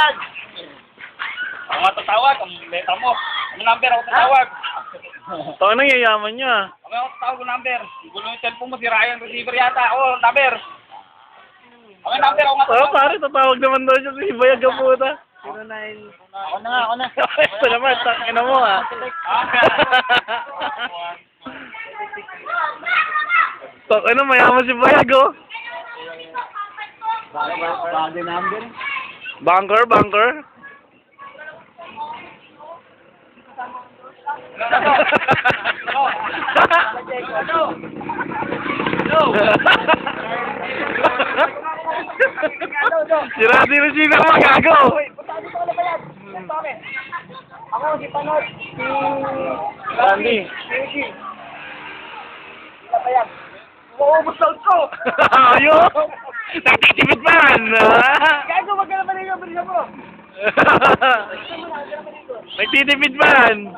bayad. Ako nga tatawag, ang letra mo. Ano number ako tatawag? Tawa nang yayaman niya. Ako nga tatawag ko number. Gulo yung cellphone mo, sira yung receiver yata. Oo, number. Ako yung number, ako Oh, tatawag. pare, tatawag naman daw siya si Bayag ang puta. Ako na nga, ako na. Ito naman, takin na mo ah. Tak ano, mayaman si Bayag oh. Bago number. Bunker, bunker. si Randy Rosina mo, gago. Punta dito ka na bayad. Ito kami. Ako, si Panot, si... Randy. Si bayad. Umuubos sa ko. Ayun! Nagtitipid man! Mo. Nagtitipid man!